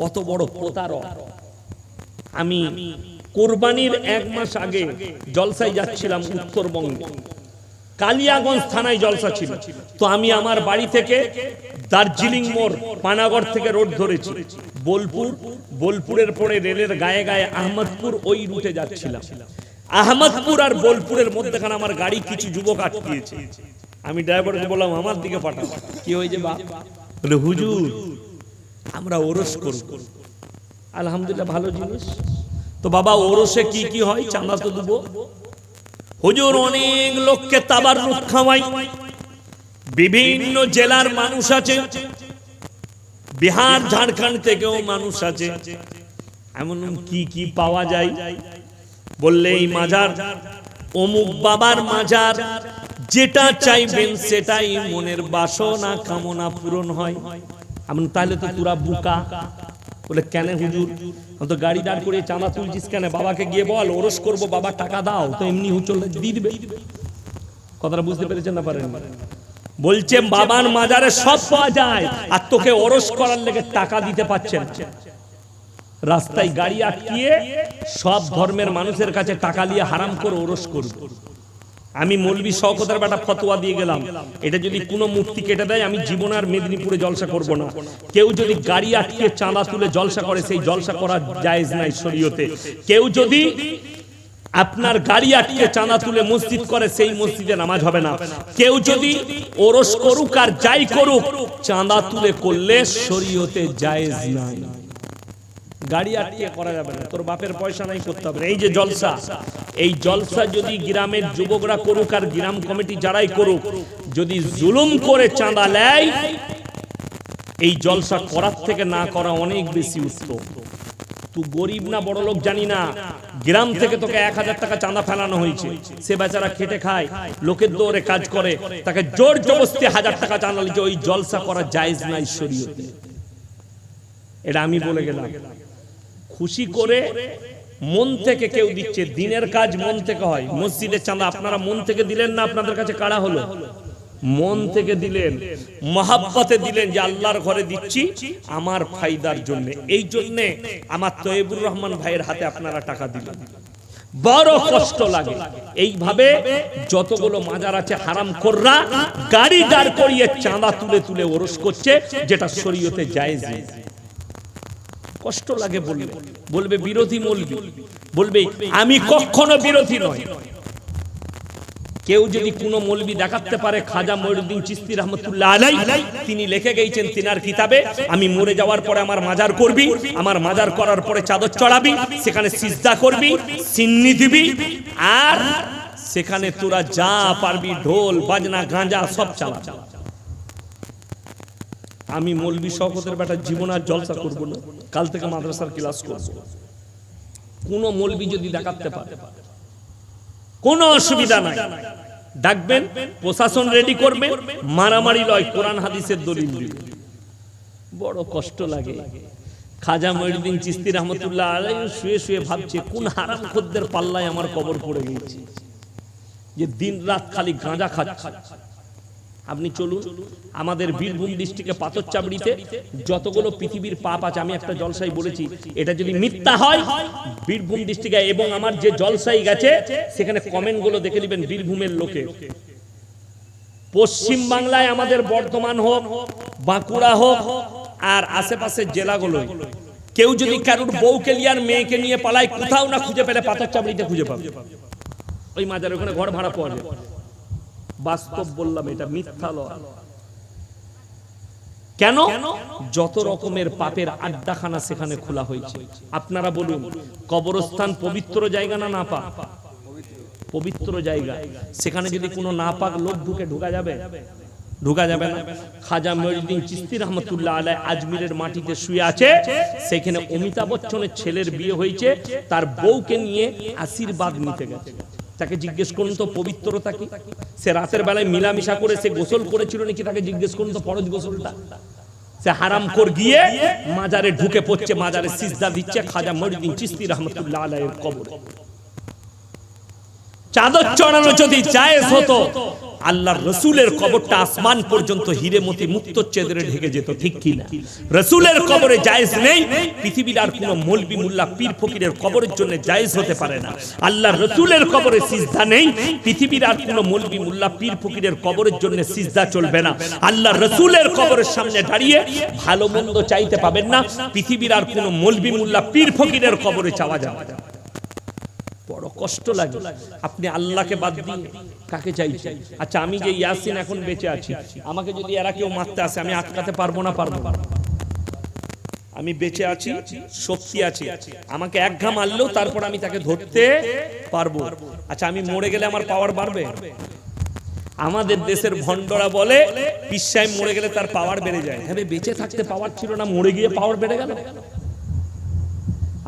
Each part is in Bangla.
কত বড় প্রতারক। আমি কোরবানির এক মাস আগে জলসায় যাচ্ছিলাম উত্তরবঙ্গে। কালিয়াগঞ্জ থানায় জলসা ছিল। তো আমি আমার বাড়ি থেকে দার্জিলিং মোড় পানাগড় থেকে রোড ধরেছি। বোলপুর বোলপুরের পরে রেলের গায়ে গায়ে আহমদপুর ওই রুটে যাচ্ছিলাম। আহমদপুর আর বোলপুরের মধ্যেখানে আমার গাড়ি কিছু যুবক আটকিয়েছে। আমি ড্রাইভারকে বললাম আমার দিকে পাঠাও। কি হয়েছে বা হুজুর আমরা ওরস করব। আলহামদুলিল্লাহ ভালো জিনিস। তো বাবা ওরসে কি কি হয়? চাঁদা তো দেবো। হুজুর অনেক লোককে তাবার রূপ খাওয়াই। বিভিন্ন জেলার মানুষ আছে। বিহার ঝাড়খণ্ড থেকেও মানুষ আছে। এমন কি কি পাওয়া যায়? বললে এই মাজার অমুক বাবার মাজার যেটা চাইবেন সেটাই মনের বাসনা কামনা পূরণ হয়। এমন তাহলে তো পুরা বুকা। বলে, কেন হুজুর? তো গাড়ি দাঁড় করে চাঁদা তুলছিস কেন? বাবাকে গিয়ে বল, ওরস করব, বাবা টাকা দাও, তো এমনি হুচল দিয়ে দিবে। কথাটা বুঝতে পেরেছেন না পারেন বলছে বাবার মাজারে সব পাওয়া যায়, আর তোকে ওরস করার লেগে টাকা দিতে পারছেন। রাস্তায় গাড়ি আটকিয়ে সব ধর্মের মানুষের কাছে টাকা নিয়ে হারাম করে ওরস করব। আমি মৌলবি শওকতের বেটা ফতোয়া দিয়ে গেলাম। এটা যদি কোনো মূর্তি কেটে দেয়, আমি জীবন আর মেদিনীপুরে জলসা করব না। কেউ যদি গাড়ি আটকে চাঁদা তুলে জলসা করে, সেই জলসা করা জায়েজ নাই শরীয়তে। কেউ যদি আপনার গাড়ি আটকে চাঁদা তুলে মসজিদ করে, সেই মসজিদে নামাজ হবে না। কেউ যদি ওরস করুক আর যাই করুক, চাঁদা তুলে করলে শরীয়তে জায়েজ নাই। গাড়ি আটকে করা যাবে না। তোর বাপের পয়সা নাই করতে হবে। এই যে জলসা, এই জলসা যদি গ্রামের যুবকরা করুক আর গ্রাম কমিটি যারাই করুক, যদি জুলুম করে চাঁদা নেয়, এই জলসা করার থেকে না করা অনেক বেশি উত্তম। তুই গরিব না বড় লোক জানি না, গ্রাম থেকে তোকে এক হাজার টাকা চাঁদা ফেলানো হয়েছে। সে বেচারা খেটে খায়, লোকের দৌড়ে কাজ করে, তাকে জোর জবস্তি হাজার টাকা চাঁদা লিখে ওই জলসা করা জায়েজ নাই শরীয়তে এটা আমি বলে গেলাম। খুশি করে মন থেকে কেউ দিচ্ছে। দিনের কাজ মন থেকে হয়। মসজিদের চাঁদা আপনারা মন থেকে দিলেন না আপনাদের কাছে কারা হলো? মন থেকে দিলেন, মহাব্বতে দিলেন যে আল্লাহর ঘরে দিচ্ছি, আমার ফায়দার জন্য। এই জন্য আমার তয়েবুর রহমান ভাইয়ের হাতে আপনারা টাকা দিলেন। বড় কষ্ট লাগে। এইভাবে যতগুলো মাজার আছে হারাম কররা গাড়ি দাঁড় করিয়ে চাঁদা তুলে তুলে ওরস করছে, যেটা শরীয়তে নেই। কষ্ট লাগে বলবে। বলবে বিরোধী মলবি। বলবে, আমি কখনো বিরোধী নয় কেউ যদি কোনো মলবি দেখাতে পারে, খাজা মহিউদ্দিন চিস্তি রহমতুল্লাহ আলাই তিনি লিখে গেছেন তিনার কিতাবে, আমি মরে যাওয়ার পরে আমার মাজার করবি, আমার মাজার করার পরে চাদর চড়াবি, সেখানে সিজদা করবি, সিন্নি দিবি, আর সেখানে তোরা যা পারবি, ঢোল, বাজনা, গাঁজা, সব চালা আমি মৌলবি শওকতের বেটা জীবন আর জলসা করব না। কাল থেকে মাদ্রাসার ক্লাস করব। কোন মৌলবি যদি দেখাতে পারে, কোনো অসুবিধা নাই। ডাকবেন, প্রশাসন রেডি করবে, মারামারি লয়, কোরআন হাদিসের দলিল বড় কষ্ট লাগে। খাজা মহিউদ্দিন চিস্তি রহমতুল্লাহ আলাই শুয়ে শুয়ে ভাবছে, কোন হারাম খদ্দের পাল্লায় আমার কবর পড়ে গিয়েছে যে দিন রাত খালি গাঁজা খাচ্ছে। আপনি চলুন আমাদের বীরভূম ডিস্ট্রিক্টে পাথরচাবড়িতে যতগুলো পৃথিবীর পাপ আছে আমি একটা জলসাই বলেছি এটা যদি মিথ্যা হয় বীরভূম ডিস্ট্রিক্টে এবং আমার যে জলসাই গেছে সেখানে কমেন্টগুলো দেখে নেবেন বীরভূমের লোকে। পশ্চিম বাংলায় আমাদের বর্ধমান হোক বাঁকুড়া হোক আর আশেপাশের জেলাগুলো কেউ যদি কারোর বউকে নিয়ে আর মেয়েকে নিয়ে পালায় কোথাও না খুঁজে পেলে পাথর চাবড়িতে খুঁজে পাবে। ওই মাজার ওখানে ঘর ভাড়া পাওয়া যায়। বাস্তব বললাম এটা মিথ্যা লয়। কেন? যত রকমের পাপের আড্ডাখানা সেখানে খোলা হয়েছে। আপনারা বলুন কবরস্থান পবিত্র জায়গা না না পাক পবিত্র জায়গা। সেখানে যদি কোনো নাপাক লোক ঢুকে ঢুকা যাবে? ঢুকা যাবে না? খাজা মহিউদ্দিন চিস্তি রহমতুল্লাহ আলাই আজমিরের মাটিতে শুয়ে আছে। সেখানে অমিতাভ বচ্চনের ছেলের বিয়ে হয়েছে। তার বউকে নিয়ে আশীর্বাদ নিতে গেছে। তাকে জিজ্ঞেস করুন তো পবিত্রতা কি? সে রাতের বেলায় মিলামিশা করে সে গোসল করেছিল নাকি তাকে জিজ্ঞেস করুন তো ফরজ গোসলটা? সে হারাম কর গিয়ে মাজারে ঢুকে পড়ছে, মাজারে সিজদা দিচ্ছে, খাজা মরিদিন চিস্তি রহমতুল্লাহ আলাইয়ের কবর। চাদর চড়ানো যদি জায়েজ হতো, আল্লাহর রসুলের কবরটা আসমান পর্যন্ত হিরে মতি মুক্ত চেদরে ঢেকে যেত, ঠিক কিনা রসুলের কবরে জায়েজ নেই, পৃথিবীর আর কোনো মলবি মুল্লা পীর ফকিরের কবরের জন্য জায়েজ হতে পারে না। আল্লাহর রসুলের কবরে সিজদা নেই, পৃথিবীর আর কোনো মলবি মুল্লা পীর ফকিরের কবরের জন্য সিজদা চলবে না। আল্লাহর রসুলের কবরের সামনে দাঁড়িয়ে ভালো মন্দ চাইতে পাবেন না, পৃথিবীর আর কোনো মলবি মুল্লা পীর ফকিরের কবরে চাওয়া যাবে না। কষ্ট লাগে। আপনি আল্লাহকে বাদ দিয়ে কাকে চাইছেন? আচ্ছা আমি যে ইয়াসিন এখন বেঁচে আছি, আমাকে যদি এরা কেউ মারতে আসে, আমি আটকাতে পারব না পারব আমি বেঁচে আছি, শক্তি আছে। আমাকে এক ঘা মারলেও তারপর আমি তাকে ধরতে পারব। আচ্ছা আমি মরে গেলে আমার পাওয়ার বাড়বে? আমাদের দেশের ভণ্ডরা বলে, পিসায় মরে গেলে তার পাওয়ার বেড়ে যায়। হ্যাঁ বেঁচে থাকতে পাওয়ার ছিল না, মরে গিয়ে পাওয়ার বেড়ে গেল?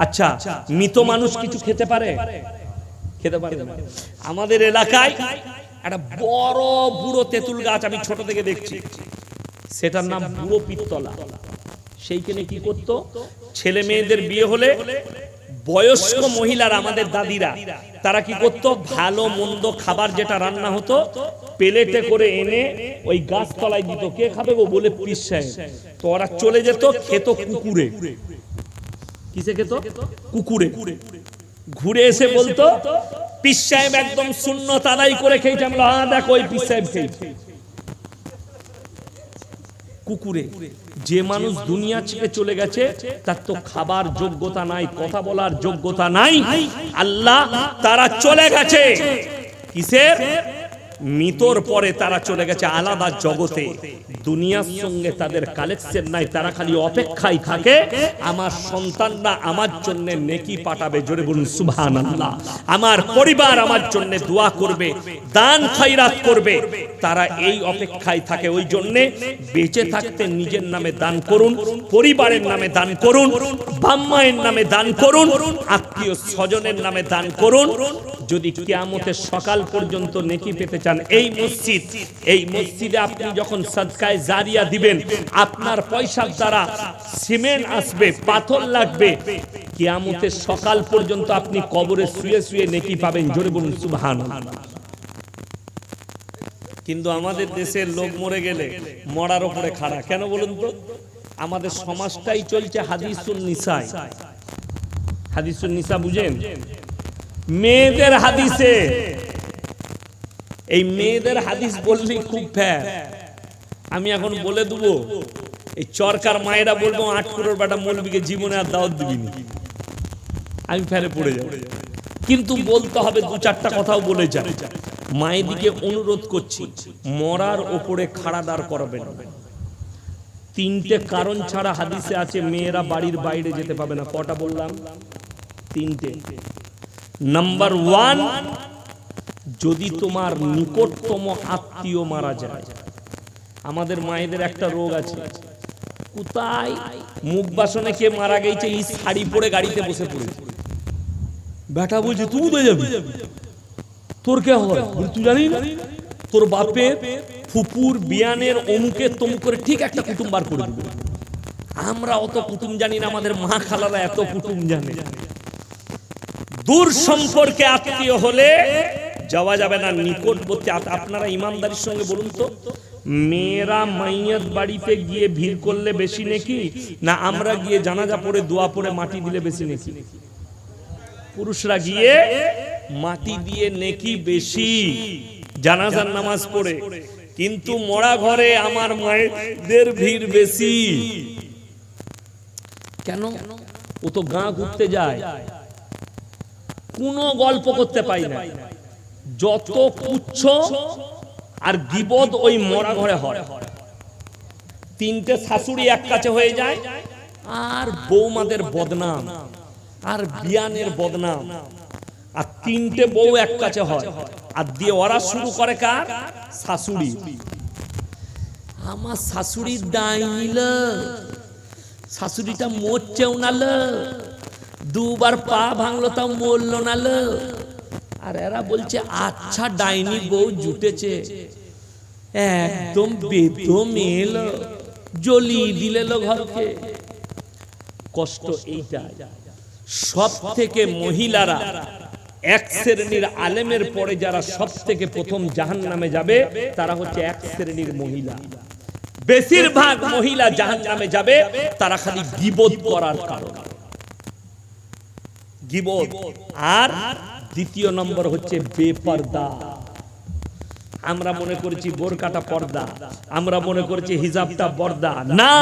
আচ্ছা মৃত মানুষ কিছু খেতে পারে? খেতে পারে না। আমাদের এলাকায় একটা বড় বুড়ো তেঁতুল গাছ আমি ছোট থেকে দেখছি। সেটার নাম বুড়ো পিত্তলা। সেইখানে কি করতো? ছেলে মেয়েদের বিয়ে হলে বয়স্ক মহিলারা, আমাদের দাদিরা, তারা কি করতো? ভালো মন্দ খাবার যেটা রান্না হতো, প্লেটে করে এনে ওই গাছ তলায় দিত। কে খাবে গো? বলে পিস তো ওরা চলে যেত খেত কুকুরে। কিসে খেত? কুকুরে। ঘুরে এসে বলতো পিস একদম শূন্য তাদাই করে খেয়েছে আমরা দেখো ওই পিস খেয়েছে কুকুরে, যে মানুষ দুনিয়া ছেড়ে চলে গেছে, তার তো খাবার যোগ্যতা নাই, কথা বলার যোগ্যতা নাই। আল্লাহ তারা চলে গেছে। কিসের? মৃতর পরে তারা চলে গেছে আলাদা জগতে। দুনিয়ার সঙ্গে তাদের কালেকশন নাই, তারা খালি অপেক্ষায় থাকে, আমার সন্তানরা আমার জন্য নেকি পাঠাবে, জোরে বলুন সুবহান আল্লাহ আমার পরিবার আমার জন্য দোয়া করবে, দান খয়রাত করবে, তারা এই অপেক্ষায় থাকে, ওই জন্যে বেঁচে থাকতে নিজের নামে দান করুন, পরিবারের নামে দান করুন বাম্মায়ের নামে দান করুন, আত্মীয় স্বজনের নামে দান করুন, যদি কিয়ামতের সকাল পর্যন্ত নেকি পেতে চান, এই মসজিদ, এই মসজিদে আপনি যখন সদকায় জারিয়া দিবেন, আপনার পয়সার দ্বারা সিমেন্ট আসবে, পাথর লাগবে। কিয়ামতের সকাল পর্যন্ত আপনি কবরে শুয়ে শুয়ে নেকি পাবেন, জোরে বলুন সুবহান কিন্তু আমাদের দেশের লোক মরে গেলে মরার উপরে খাড়া। কেন বলুন তো? আমাদের সমাজটাই চলছে হাদিসুন নিসায়। হাদিসুন নিসা বুঝেন? মেয়েদের হাদিসে এই মেয়েদের হাদিস বললেই খুব ফ্যার আমি এখন বলে দেবো, এই চরকার মায়েরা বলব আট করোড় বেটা মৌলবীকে জীবনে আর দাওয়াত দিবিনি। আমি ফেরে পড়ে যাব। কিন্তু বলতে হবে দু চারটা কথাও বলে যান মায়েদিকে অনুরোধ করছি, মরার ওপরে খাড়া দাঁড় করবেন তিনটে কারণ ছাড়া হাদিসে আছে, মেয়েরা বাড়ির বাইরে যেতে পাবে না। কটা বললাম? তিনটে। নাম্বার ওয়ান যদি তোমার নিকটতম আত্মীয় মারা যায়, আমাদের মায়েদের একটা রোগ আছে। কোথায়? মুখ বাসনে কে মারা গেছে, এই শাড়ি পরে গাড়িতে বসে পড়েছে। বেটা বলছে, তুই তো যাবি? তোর কে হয়? তুই জানি তোর বাপের ফুপুর, বিয়ানের অমুকের তমুকের ঠিক একটা কুটুম বার করে দিবে। আমরা অত কুটুম জানি না, আমাদের মা খালারা এত কুটুম জানে। দূর সম্পর্কে আত্মীয় হলে যাওয়া যাবে না, নিকটবর্তী আপনারা ইমানদারির সঙ্গে বলুন তো, মেয়েরা মাইয়াত বাড়িতে গিয়ে ভিড় করলে বেশি নাকি, না আমরা গিয়ে জানাজা পড়ে, দোয়া পড়ে, মাটি দিলে বেশি নাকি? পুরুষরা গিয়ে মাটি দিয়ে নেকি বেশি, জানাজার নামাজ পড়ে। কিন্তু মরা ঘরে আমার মায়েদের ভিড় বেশি। কেন? ও তো গাঁ ঘুরতে যায়। কোনো গল্প করতে পাই না। যত কুচ্ছ আর গিবদ ওই মরা ঘরে হয় তিনটে শাশুড়ি এক কাছে হয়ে যায়, আর বৌমাদের বদনাম, আর বিয়ানের বদনাম, আর তিনটে বউ এক কাছে হয় আর দিয়ে ওরা শুরু করে কার শাশুড়ি আমার শাশুড়ির ডাইনিল শাশুড়িটা মরছেও না। দুবার পা ভাঙলো তাও মরলো না লো। আর এরা বলছে আচ্ছা ডাইনি বউ জুটেছে। একদম বেদম এলো জ্বলিয়ে দিলে ঘরকে। কষ্ট এইটা সব থেকে মহিলারা এক শ্রেণির আলেমের পরে যারা সব থেকে প্রথম জাহান নামে যাবে তারা হচ্ছে এক শ্রেণির মহিলা। বেশিরভাগ মহিলা জাহান নামে যাবে তারা খালি গিবোধ করার কারণ। গিবোধ আর দ্বিতীয় নম্বর হচ্ছে বেপর্দা। আমরা মনে করছি বোরকাটা পর্দা। আমরা মনে করছি হিজাবটা পর্দা না!